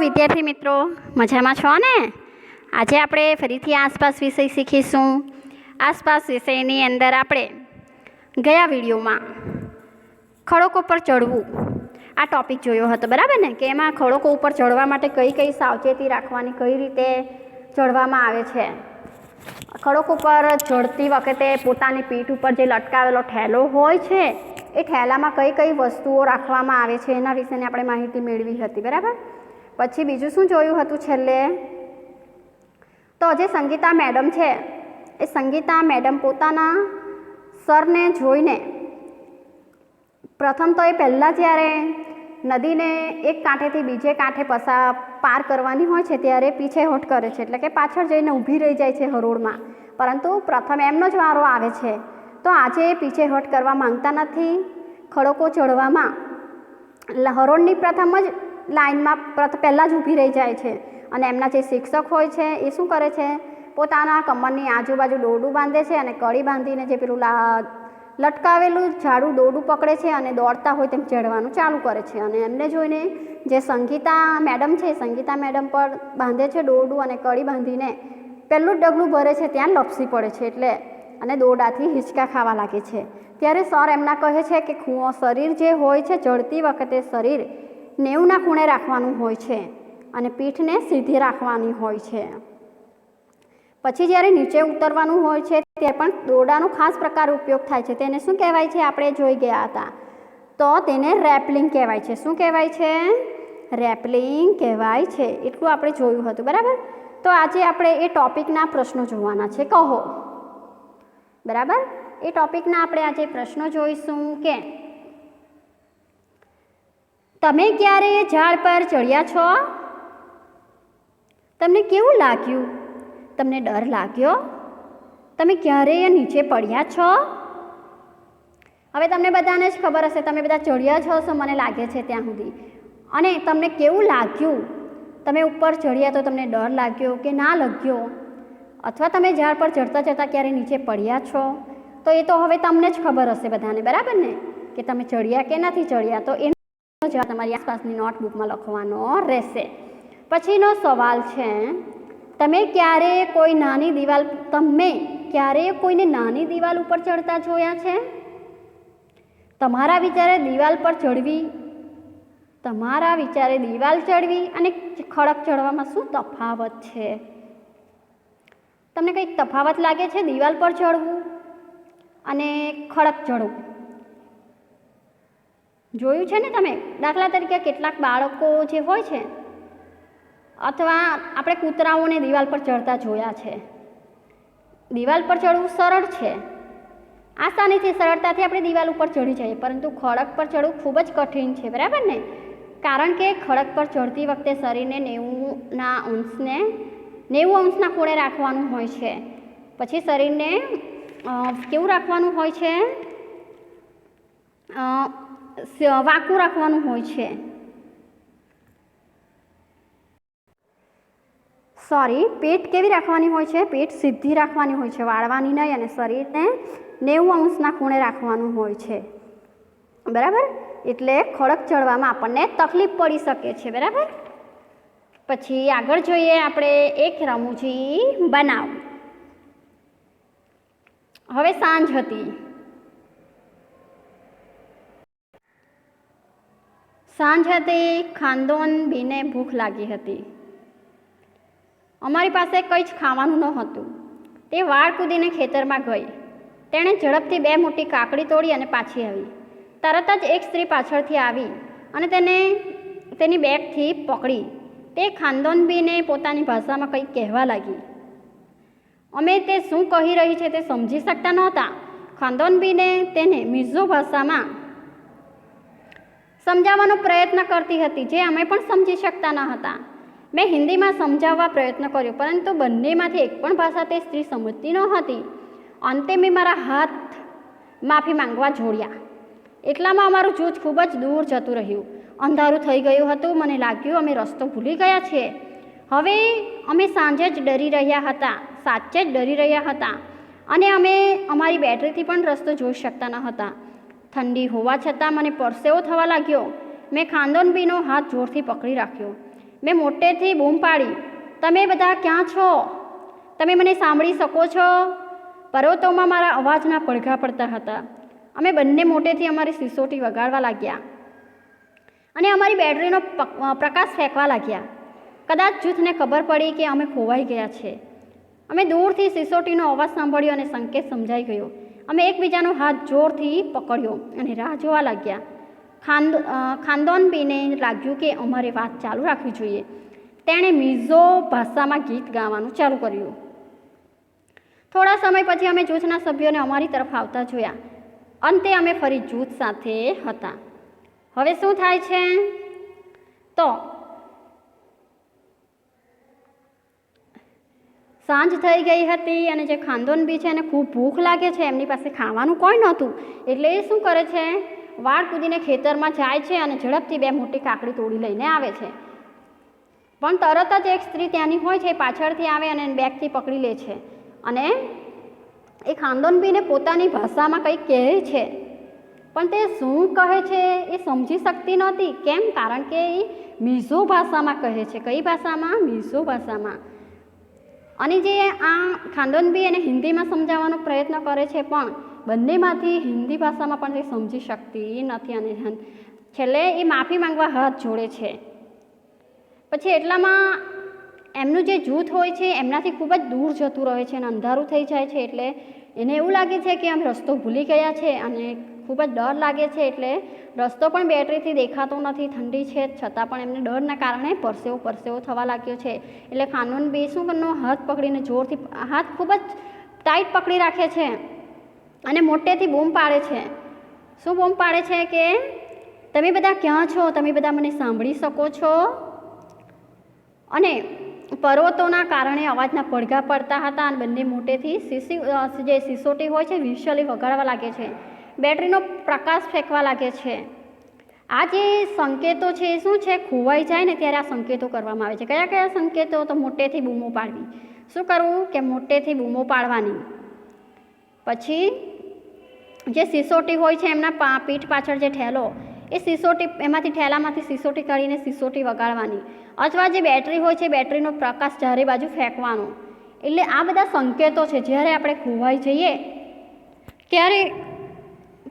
વિદ્યાર્થી મિત્રો, મજામાં છો ને? આજે આપણે ફરીથી આસપાસ વિષય શીખીશું. આસપાસ વિષયની અંદર આપણે ગયા વિડીયોમાં ખડકો પર ચડવું. આ ટોપિક જોયો હતો, બરાબર ને? કે એમાં ખડકો ઉપર ચડવા માટે કઈ કઈ સાવચેતી રાખવાની, કઈ રીતે ચડવામાં આવે છે. ખડક ઉપર ચડતી વખતે પોતાની પીઠ ઉપર જે લટકાવેલો ઠેલો હોય છે, એ ઠેલામાં કઈ કઈ વસ્તુઓ રાખવામાં આવે છે, એના વિશેની આપણે માહિતી મેળવી હતી, બરાબર? પછી બીજું શું જોયું હતું છેલ્લે? તો જે સંગીતા મેડમ છે, એ સંગીતા મેડમ પોતાના સરને જોઈને પ્રથમ તો એ પહેલાં જ્યારે નદીને એક કાંઠેથી બીજે કાંઠે પસાર પાર કરવાની હોય છે, ત્યારે પીછેહટ કરે છે, એટલે કે પાછળ જઈને ઊભી રહી જાય છે હરોળમાં. પરંતુ પ્રથમ એમનો જ વારો આવે છે. તો આજે એ પીછેહટ કરવા માંગતા નથી. ખડકો ચડવામાં હરોળની પ્રથમ જ લાઇનમાં પ્રથ પહેલાં જ ઊભી રહી જાય છે અને એમના જે શિક્ષક હોય છે એ શું કરે છે? પોતાના કમરની આજુબાજુ દોરડું બાંધે છે અને કળી બાંધીને જે પેલું લા, લટકાવેલું ઝાડું દોરડું પકડે છે અને દોડતા હોય તેમ ચડવાનું ચાલુ કરે છે. અને એમને જોઈને જે સંગીતા મેડમ છે, સંગીતા મેડમ પર બાંધે છે દોરડું અને કળી બાંધીને પહેલું જ ડગલું ભરે છે ત્યાં લપસી પડે છે એટલે અને દોરડાથી હિંચકા ખાવા લાગે છે. ત્યારે સર એમના કહે છે કે ખૂ શરીર જે હોય છે ચડતી વખતે શરીર નેવુંના ખૂણે રાખવાનું હોય છે અને પીઠને સીધી રાખવાની હોય છે. પછી જ્યારે નીચે ઉતરવાનું હોય છે, તે પણ દોરડાનો ખાસ પ્રકાર ઉપયોગ થાય છે. તેને શું કહેવાય છે? આપણે જોઈ ગયા હતા. તો તેને રેપલિંગ કહેવાય છે. શું કહેવાય છે? રેપલિંગ કહેવાય છે. એટલું આપણે જોયું હતું. બરાબર? તો આજે આપણે એ ટોપિકના પ્રશ્નો જોવાના છે. કહો. બરાબર? એ ટોપિકના આપણે આજે પ્રશ્નો જોઈશું કે તમે ક્યારે એ ઝાડ પર ચડ્યા છો? તમને કેવું લાગ્યું? તમને ડર લાગ્યો? તમે ક્યારે એ નીચે પડ્યા છો? હવે તમને બધાને જ ખબર હશે, તમે બધા ચડ્યા છો હશો, મને લાગે છે ત્યાં સુધી. અને તમને કેવું લાગ્યું? તમે ઉપર ચડ્યા તો તમને ડર લાગ્યો કે ના લાગ્યો? અથવા તમે ઝાડ પર ચડતા ચડતા ક્યારે નીચે પડ્યા છો? તો એ તો હવે તમને જ ખબર હશે બધાને, બરાબર ને? કે તમે ચડ્યા કે નથી ચડ્યા, તો એનો જવાબ તમારી આસપાસની નોટબુકમાં લખવાનો રહેશે. પછીનો સવાલ છે, તમે ક્યારે કોઈ નાની દિવાલ, તમે ક્યારે કોઈને નાની દિવાલ ઉપર ચડતા જોયા છે? તમારા વિચારે દિવાલ પર ચડવી, તમારા વિચારે દિવાલ ચડવી અને ખડક ચડવામાં શું તફાવત છે? તમને કંઈક તફાવત લાગે છે, દિવાલ પર ચડવું અને ખડક ચડવું? જોયું છે ને તમે? દાખલા તરીકે કેટલાક બાળકો જે હોય છે, અથવા આપણે કૂતરાઓને દિવાલ પર ચડતા જોયા છે. દિવાલ પર ચડવું સરળ છે. આસાનીથી સરળતાથી આપણે દિવાલ ઉપર ચડી જઈએ, પરંતુ ખડક પર ચડવું ખૂબ જ કઠિન છે, બરાબર ને? કારણ કે ખડક પર ચડતી વખતે શરીરને નેવુંના અંશને, નેવું અંશના ખૂણે રાખવાનું હોય છે. પછી શરીરને કેવું રાખવાનું હોય છે? વાંકું રાખવાનું હોય છે. સોરી પેટ કેવી રાખવાની હોય છે? પેટ સીધી રાખવાની હોય છે, વાળવાની નહીં અને શરીરને નેવું અંશના ખૂણે રાખવાનું હોય છે. બરાબર? એટલે ખડક ચડવામાં આપણને તકલીફ પડી શકે છે, બરાબર? પછી આગળ જોઈએ આપણે એક રમૂજી બનાવ. હવે સાંજ હતી. સાંજ હતી ખાંદોન બીને ભૂખ લાગી હતી. અમારી પાસે કંઈ જ ખાવાનું ન હતું. તે વાળ કૂદીને ખેતરમાં ગઈ. તેણે ઝડપથી બે મોટી કાકડી તોડી અને પાછી આવી. તરત જ એક સ્ત્રી પાછળથી આવી અને તેને તેની બેગથી પકડી. તે ખાનદોનબીને પોતાની ભાષામાં કંઈક કહેવા લાગી. અમે તે શું કહી રહી છે તે સમજી શકતા નહોતા. ખાનદોનબીને તેને મિઝો ભાષામાં સમજાવવાનો પ્રયત્ન કરતી હતી, જે અમે પણ સમજી શકતા ન હતા. મેં હિન્દીમાં સમજાવવા પ્રયત્ન કર્યો, પરંતુ બંનેમાંથી એક પણ ભાષા તે સ્ત્રી સમજતી ન હતી. અંતે મેં મારા હાથ માફી માંગવા જોડ્યા. એટલામાં અમારું જૂથ ખૂબ જ દૂર જતું રહ્યું. અંધારું થઈ ગયું હતું, મને લાગ્યું અમે રસ્તો ભૂલી ગયા છીએ હવે અમે સાંજે જ ડરી રહ્યા હતા, સાચે જ ડરી રહ્યા હતા. અને અમે અમારી બેટરીથી પણ રસ્તો જોઈ શકતા ન હતા. ઠંડી હોવા છતાં મને પરસેવો થવા લાગ્યો. મેં ખાંદોનબીનો હાથ જોરથી પકડી રાખ્યો. મેં મોટેથી બૂમ પાડી, તમે બધા ક્યાં છો? તમે મને સાંભળી શકો છો? પર્વતોમાં મારા અવાજના પડઘા પડતા હતા. અમે બંને મોટેથી અમારી સિસોટી વગાડવા લાગ્યા. અને અમારી બેટરીનો પ્રકાશ ફેંકવા લાગ્યા. કદાચ જૂથને ખબર પડી કે અમે ખોવાઈ ગયા છે. અમે દૂરથી સિસોટીનો અવાજ સાંભળ્યો અને સંકેત સમજાઈ ગયો. અમે એકબીજાનો હાથ જોરથી પકડ્યો અને રાહ જોવા લાગ્યા. ખાંદ ખાનદોનબીને લાગ્યું કે અમારે વાત ચાલુ રાખવી જોઈએ. તેણે મિઝો ભાષામાં ગીત ગાવાનું ચાલુ કર્યું. થોડા સમય પછી અમે જૂથના સભ્યોને અમારી તરફ આવતા જોયા. અંતે અમે ફરી જૂથ સાથે હતા. હવે શું થાય છે? તો સાંજ થઈ ગઈ હતી અને જે ખાનદોન બી છે એને ખૂબ ભૂખ લાગે છે, એમની પાસે ખાવાનું કોઈ નહોતું. એટલે એ શું કરે છે? વાળ કૂદીને ખેતરમાં જાય છે અને ઝડપથી બે મોટી કાકડી તોડી લઈને આવે છે. પણ તરત જ એક સ્ત્રી ત્યાંની હોય છે પાછળથી આવે અને બેગથી પકડી લે છે. અને એ ખાનદોનબીને પોતાની ભાષામાં કંઈક કહે છે. પણ તે શું કહે છે એ સમજી શકતી નહોતી. કેમ? કારણ કે એ મિઝો ભાષામાં કહે છે. કઈ ભાષામાં? મિઝો ભાષામાં. અને જે આ ખાનદોનબી એને હિન્દીમાં સમજાવવાનો પ્રયત્ન કરે છે, પણ બંનેમાંથી હિન્દી ભાષામાં પણ તે સમજી શકતી નથી અને છેલ્લે એ માફી માંગવા હાથ જોડે છે. પછી એટલામાં એમનું જે જૂથ હોય છે, એમનાથી ખૂબ જ દૂર જતું રહે છે અને અંધારું થઈ જાય છે, એટલે એને એવું લાગે છે કે આમ રસ્તો ભૂલી ગયા છે અને ખૂબ જ ડર લાગે છે એટલે રસ્તો પણ બેટરીથી દેખાતો નથી, ઠંડી છે, છતાં પણ એમને ડરના કારણે પરસેવો પરસેવો થવા લાગ્યો છે. એટલે ખાનૂન બે શું કરનો, હાથ પકડીને જોરથી હાથ ખૂબ જ ટાઈટ પકડી રાખે છે અને મોટેથી બૂમ પાડે છે. શું બૂમ પાડે છે કે તમે બધા ક્યાં છો? તમે બધા મને સાંભળી શકો છો? અને પર્વતોના કારણે અવાજના પડઘા પડતા હતા અને બંને મોટેથી સીસી જે સિસોટી હોય છે વિશ્વલી વગાડવા લાગે છે. બેટરીનો પ્રકાશ ફેંકવા લાગે છે. આ જે સંકેતો છે એ શું છે? ખોવાઈ જાય ને ત્યારે આ સંકેતો કરવામાં આવે છે. કયા કયા સંકેતો? તો મોટેથી બૂમો પાડવી. શું કરવું? કે મોટેથી બૂમો પાડવાની. પછી જે સિસોટી હોય છે એમના પીઠ પાછળ જે ઠેલો, એ સિસોટી, એમાંથી ઠેલામાંથી સિસોટી કરીને સિસોટી વગાડવાની. અથવા જે બેટરી હોય છે, બેટરીનો પ્રકાશ ચારે બાજુ ફેંકવાનો. એટલે આ બધા સંકેતો છે. જ્યારે આપણે ખોવાઈ જઈએ, ત્યારે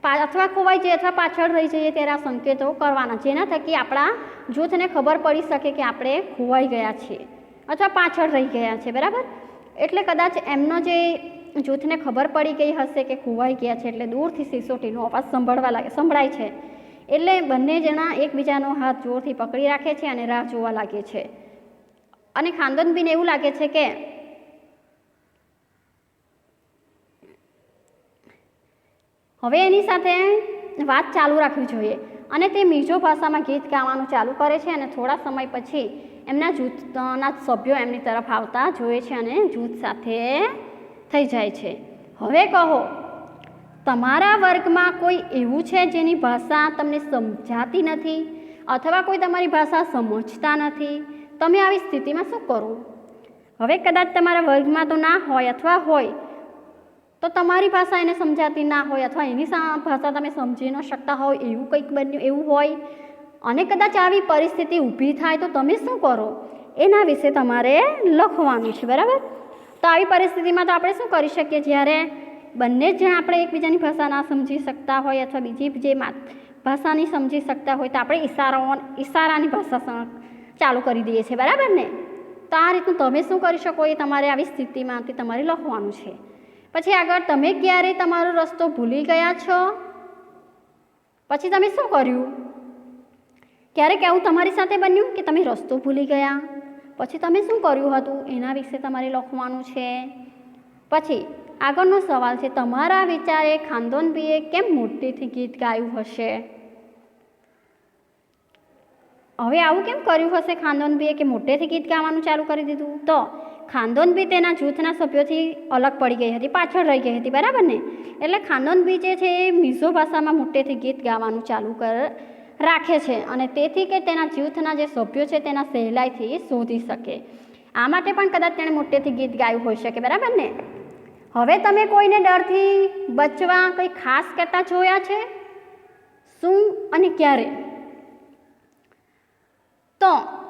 અથવા ખોવાઈ જઈએ અથવા પાછળ રહી જઈએ ત્યારે આ સંકેતો કરવાના, જેના થકી આપણા જૂથને ખબર પડી શકે કે આપણે ખોવાઈ ગયા છીએ અથવા પાછળ રહી ગયા છે બરાબર? એટલે કદાચ એમનો જે જૂથને ખબર પડી ગઈ હશે કે ખોવાઈ ગયા છે એટલે દૂરથી સિસોટીનો અવાજ સંભળવા લાગે, સંભળાય છે. એટલે બંને જણા એકબીજાનો હાથ જોરથી પકડી રાખે છે અને રાહ જોવા લાગે છે. અને ખાનદનબીને એવું લાગે છે કે હવે એની સાથે વાત ચાલુ રાખવી જોઈએ. અને તે મીજો ભાષામાં ગીત ગાવાનું ચાલુ કરે છે અને થોડા સમય પછી એમના જૂથના સભ્યો એમની તરફ આવતા જોઈએ છે અને જૂથ સાથે થઈ જાય છે. હવે કહો, તમારા વર્ગમાં કોઈ એવું છે જેની ભાષા તમને સમજાતી નથી? અથવા કોઈ તમારી ભાષા સમજતા નથી? તમે આવી સ્થિતિમાં શું કરો? હવે કદાચ તમારા વર્ગમાં તો ના હોય અથવા હોય તો તમારી ભાષા એને સમજાતી ના હોય અથવા એની ભાષા તમે સમજી ન શકતા હોય, એવું કંઈક બન્યું, એવું હોય, અને કદાચ આવી પરિસ્થિતિ ઊભી થાય તો તમે શું કરો? એના વિશે તમારે લખવાનું છે, બરાબર? તો આવી પરિસ્થિતિમાં તો આપણે શું કરી શકીએ? જ્યારે બંને જણ આપણે એકબીજાની ભાષા ના સમજી શકતા હોય અથવા બીજી જે ભાષાની સમજી શકતા હોય તો આપણે ઈશારાઓ, ઈશારાની ભાષા ચાલુ કરી દઈએ છીએ, બરાબર ને? તો આ રીતનું તમે શું કરી શકો? એ તમારે આવી સ્થિતિમાંથી તમારે લખવાનું છે. પછી આગળ તમે ક્યારે તમારો રસ્તો ભૂલી ગયા છો? પછી તમે શું કર્યું? ક્યારેક એવું તમારી સાથે બન્યું કે તમે રસ્તો ભૂલી ગયા? પછી તમે શું કર્યું હતું? એના વિશે તમારે લખવાનું છે. પછી આગળનો સવાલ છે, તમારા વિચારે ખાનદોનભીએ કેમ મોટેથી ગીત ગાયું હશે? હવે આવું કેમ કર્યું હશે ખાનદોનભીએ કે મોટેથી ગીત ગાવાનું ચાલુ કરી દીધું? તો ખાનદોનબી તેના જૂથના સભ્યોથી અલગ પડી ગઈ હતી, પાછળ રહી ગઈ હતી, બરાબર ને? એટલે ખાનદોનબી જે છે એ મિઝો ભાષામાં મોટેથી ગીત ગાવાનું ચાલુ કર, રાખે છે અને તેથી કે તેના જૂથના જે સભ્યો છે તેના સહેલાઈથી શોધી શકે. આ માટે પણ કદાચ તેણે મોટેથી ગીત ગાયું હોઈ શકે, બરાબર ને? હવે તમે કોઈને ડરથી બચવા કંઈ ખાસ કરતા જોયા છે? શું અને ક્યારે? તો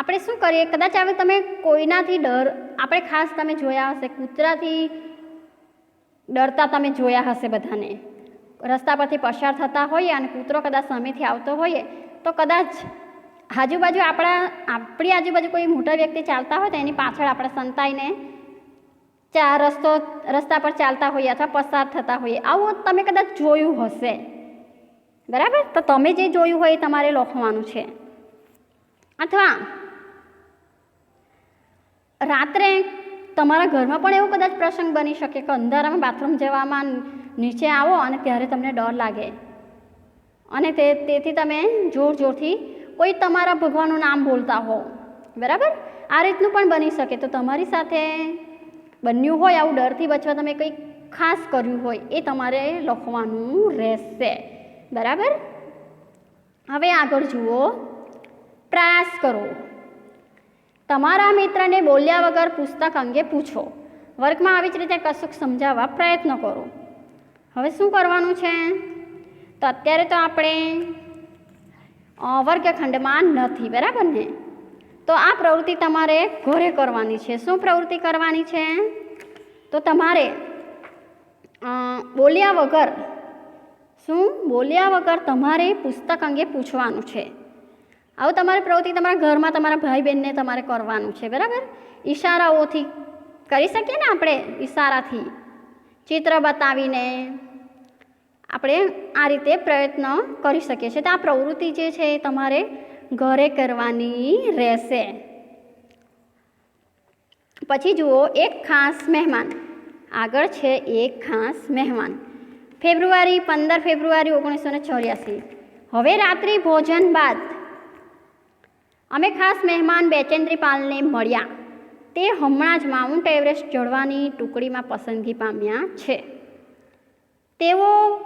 આપણે શું કરીએ? કદાચ હવે તમે કોઈનાથી ડર, આપણે ખાસ તમે જોયા હશે, કૂતરાથી ડરતા તમે જોયા હશે બધાને. રસ્તા પરથી પસાર થતા હોઈએ અને કૂતરો કદાચ સામેથી આવતો હોઈએ, તો કદાચ આજુબાજુ આપણા, આપણી આજુબાજુ કોઈ મોટા વ્યક્તિ ચાલતા હોય તો એની પાછળ આપણે સંતાઈને ચા, રસ્તો, રસ્તા પર ચાલતા હોઈએ અથવા પસાર થતા હોઈએ. આવું તમે કદાચ જોયું હશે. બરાબર? તો તમે જે જોયું હોય એ તમારે લખવાનું છે. અથવા રાત્રે તમારા ઘરમાં પણ એવું કદાચ પ્રસંગ બની શકે કે અંધારામાં બાથરૂમ જવામાં નીચે આવો અને ત્યારે તમને ડર લાગે. અને તે, તેથી તમે જોર જોરથી કોઈ તમારા ભગવાનનું નામ બોલતા હો બરાબર? આ રીતનું પણ બની શકે. તો તમારી સાથે બન્યું હોય, આવું ડરથી બચવા તમે કંઈક ખાસ કર્યું હોય, એ તમારે લખવાનું રહેશે. બરાબર? હવે આગળ જુઓ. પ્રયાસ કરો. તમારા મિત્રને બોલ્યા વગર પુસ્તક અંગે પૂછો. વર્ગમાં આવી જ રીતે કશુંક સમજાવવા પ્રયત્ન કરો. હવે શું કરવાનું છે? તો અત્યારે તો આપણે વર્ગખંડમાં નથી, બરાબર ને? તો આ પ્રવૃત્તિ તમારે ઘરે કરવાની છે. શું પ્રવૃત્તિ કરવાની છે? તો તમારે બોલ્યા વગર, શું? બોલ્યા વગર તમારે પુસ્તક અંગે પૂછવાનું છે. આવું તમારી પ્રવૃત્તિ તમારા ઘરમાં તમારા ભાઈ બહેનને તમારે કરવાનું છે, બરાબર? ઈશારાઓથી કરી શકીએ ને આપણે ઈશારાથી? ચિત્ર બતાવીને આપણે આ રીતે પ્રયત્ન કરી શકીએ છીએ. તો આ પ્રવૃત્તિ જે છે એ તમારે ઘરે કરવાની રહેશે. પછી જુઓ, એક ખાસ મહેમાન. આગળ છે એક ખાસ મહેમાન. ફેબ્રુઆરી, પંદર ફેબ્રુઆરી ઓગણીસો ચોર્યાસી. હવે રાત્રિ ભોજન બાદ. અમે ખાસ મહેમાન બેચેન્દ્રીપાલને મળ્યા. તે હમણાં જ માઉન્ટ એવરેસ્ટ ચડવાની ટુકડીમાં પસંદગી પામ્યા છે. તેઓ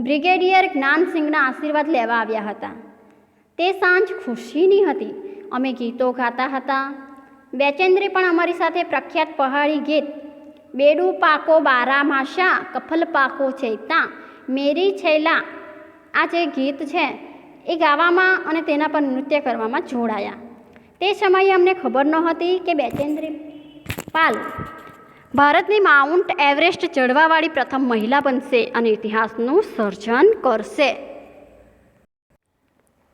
બ્રિગેડિયર જ્ઞાનસિંહના આશીર્વાદ લેવા આવ્યા હતા. તે સાંજ ખુશીની હતી. અમે ગીતો ગાતા હતા. બેચેન્દ્રી પણ અમારી સાથે પ્રખ્યાત પહાડી ગીત, બેડુ પાકો બારા માશા, કફલ પાકો ચૈતા, મેરી છેલા આ જે ગીત છે એ ગાવામાં અને તેના પર નૃત્ય કરવામાં જોડાયા. તે સમયે અમને ખબર નહોતી કે બેચેન્દ્રી પાલ ભારતની માઉન્ટ એવરેસ્ટ ચડવાવાળી પ્રથમ મહિલા બનશે અને ઇતિહાસનું સર્જન કરશે.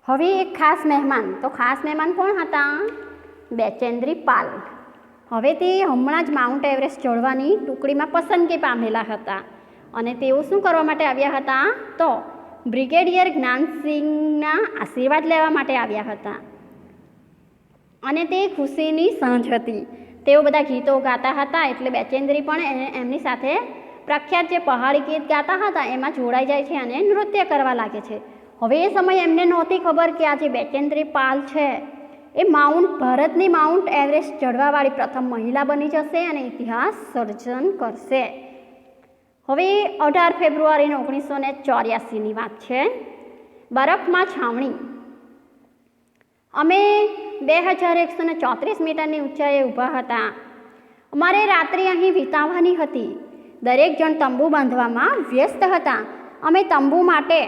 હવે એક ખાસ મહેમાન. તો ખાસ મહેમાન કોણ હતા? બેચેન્દ્રી પાલ. હવે તે હમણાં જ માઉન્ટ એવરેસ્ટ ચડવાની ટુકડીમાં પસંદગી પામેલા હતા. અને તેઓ શું કરવા માટે આવ્યા હતા? તો બ્રિગેડિયર જ્ઞાનસિંહના આશીર્વાદ લેવા માટે આવ્યા હતા. અને તે ખુશીની સાંજ હતી. તેઓ બધા ગીતો ગાતા હતા એટલે બેચેન્દ્રી પણ એમની સાથે પ્રખ્યાત જે પહાડી ગીત ગાતા હતા એમાં જોડાઈ જાય છે અને નૃત્ય કરવા લાગે છે. હવે એ સમયે એમને નહોતી ખબર કે આ જે બેચેન્દ્રી પાલ છે, એ માઉન્ટ ભારતની માઉન્ટ એવરેસ્ટ ચઢવાવાળી પ્રથમ મહિલા બની જશે અને ઇતિહાસ સર્જન કરશે. હવે અઢાર ફેબ્રુઆરીને ઓગણીસો ને ચોર્યાસીની વાત છે. બરફમાં છાવણી. અમે બે હજાર એકસો ને ચોત્રીસ મીટરની ઊંચાઈએ ઊભા હતા. અમારે રાત્રિ અહીં વિતાવવાની હતી. દરેક જણ તંબુ બાંધવામાં વ્યસ્ત હતા. અમે તંબુ માટે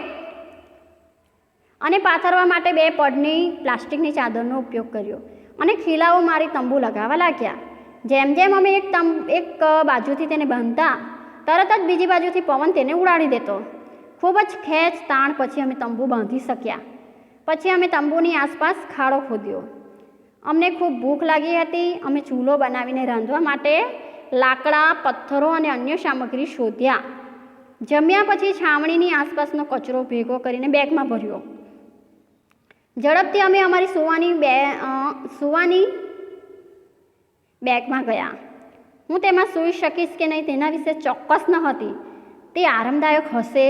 અને પાથરવા માટે બે પડની પ્લાસ્ટિકની ચાદરનો ઉપયોગ કર્યો અને ખીલાઓ મારી તંબુ લગાવવા લાગ્યા. જેમ જેમ અમે એક તંબ, એક બાજુથી તેને બાંધતા તરત જ બીજી બાજુથી પવન તેને ઉડાડી દેતો. ખૂબ જ ખેંચ તાણ પછી અમે તંબુ બાંધી શક્યા. પછી અમે તંબુની આસપાસ ખાડો ખોદ્યો. અમને ખૂબ ભૂખ લાગી હતી. અમે ચૂલો બનાવીને રાંધવા માટે લાકડા, પથ્થરો અને અન્ય સામગ્રી શોધ્યા. જમ્યા પછી છાવણીની આસપાસનો કચરો ભેગો કરીને બેગમાં ભર્યો. ઝડપથી અમે અમારી સુવાની બે સુવાની બેગમાં ગયા. હું તેમાં સૂઈ શકીશ કે નહીં તેના વિશે ચોક્કસ ન હતી. તે આરામદાયક હશે.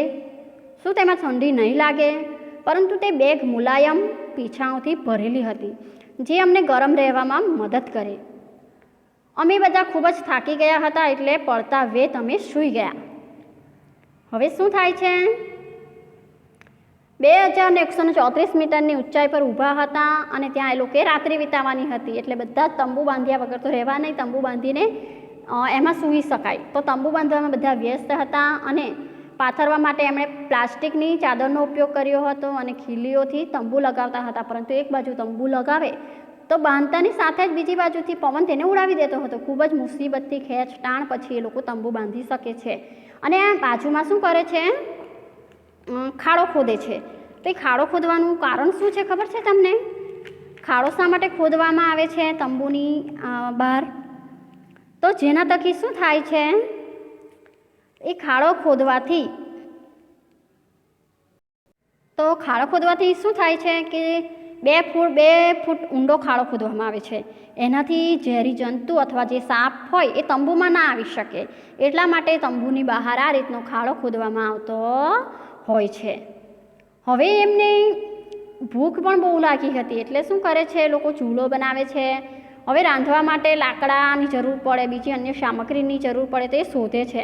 શું તેમાં ઠંડી નહીં લાગે? પરંતુ તે બેગ મુલાયમ પીછાઓથી ભરેલી હતી, જે અમને ગરમ રહેવામાં મદદ કરે. અમે બધા ખૂબ જ થાકી ગયા હતા એટલે પડતા વેત અમે સૂઈ ગયા. હવે શું થાય છે? બે હજાર ને એકસો ચોત્રીસ મીટરની ઊંચાઈ પર ઊભા હતા અને ત્યાં એ લોકોએ રાત્રિ વિતાવવાની હતી, એટલે બધા તંબુ બાંધ્યા વગર તો રહેવા નહીં, તંબુ બાંધીને એમાં સૂઈ શકાય. તો તંબુ બાંધવામાં બધા વ્યસ્ત હતા અને પાથરવા માટે એમણે પ્લાસ્ટિકની ચાદરનો ઉપયોગ કર્યો હતો અને ખીલીઓથી તંબુ લગાવતા હતા. પરંતુ એક બાજુ તંબુ લગાવે, તો બાંધતાની સાથે જ બીજી બાજુથી પવન તેને ઉડાવી દેતો હતો. ખૂબ જ મુસીબતથી ખેંચ ટાણ પછી એ લોકો તંબુ બાંધી શકે છે. અને આ બાજુમાં શું કરે છે? ખાડો ખોદે છે. તો એ ખાડો ખોદવાનું કારણ શું છે ખબર છે તમને? ખાડો શા માટે ખોદવામાં આવે છે? તંબુની બહાર? તો જેના તકી શું થાય છે? એ ખાડો ખોદવાથી. તો ખાડો ખોદવાથી શું થાય છે કે બે ફૂટ બે ફૂટ ઊંડો ખાડો ખોદવામાં આવે છે. એનાથી ઝેરી જંતુ અથવા જે સાપ હોય એ તંબુમાં ના આવી શકે. એટલા માટે તંબુની બહાર આ રીતનો ખાડો ખોદવામાં આવતો હોય છે. હવે એમને ભૂખ પણ બહુ લાગી હતી. એટલે શું કરે છે? લોકો ચૂલો બનાવે છે. હવે રાંધવા માટે લાકડાની જરૂર પડે, બીજી અન્ય સામગ્રીની જરૂર પડે તે શોધે છે.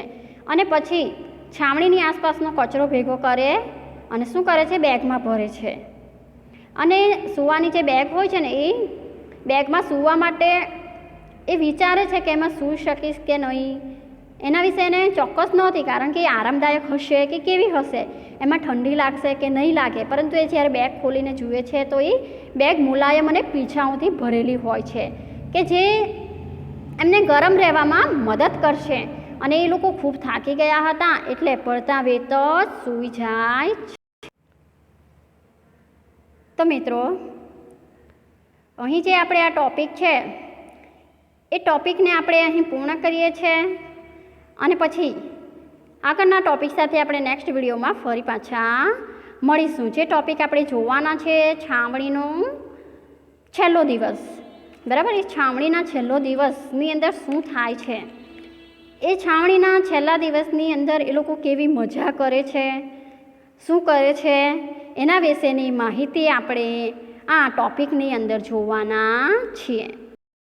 અને પછી છાવણીની આસપાસનો કચરો ભેગો કરે અને શું કરે છે? બેગમાં ભરે છે. અને સૂવાની જે બેગ હોય છે ને, એ બેગમાં સૂવા માટે એ વિચારે છે કે એમાં સૂઈ શકીશ કે નહીં? એના વિશે એને ચોક્કસ નહોતી, કારણ કે એ આરામદાયક હશે કે કેવી હશે? એમાં ઠંડી લાગશે કે નહીં લાગે? પરંતુ એ જ્યારે બેગ ખોલીને જુએ છે તો એ બેગ મુલાયમ અને પીછાઓથી ભરેલી હોય છે. કે જે એમને ગરમ રહેવામાં મદદ કરશે. અને એ લોકો ખૂબ થાકી ગયા હતા, એટલે પડતા વેત સૂઈ જાય. તો મિત્રો, અહીં જે આપણે આ ટોપિક છે, એ ટોપિકને આપણે અહીં પૂર્ણ કરીએ છીએ અને પછી આગળના ટોપિક સાથે આપણે નેક્સ્ટ વિડીયોમાં ફરી પાછા મળીશું. જે ટોપિક આપણે જોવાના છે, છાવણીનો છેલ્લો દિવસ. બરાબર? એ છાવણીના છેલ્લો દિવસની અંદર શું થાય છે? એ છાવણીના છેલ્લા દિવસની અંદર એ લોકો કેવી મજા કરે છે? શું કરે છે? એના વિશેની માહિતી આપણે આ ટોપિકની અંદર જોવાના છીએ.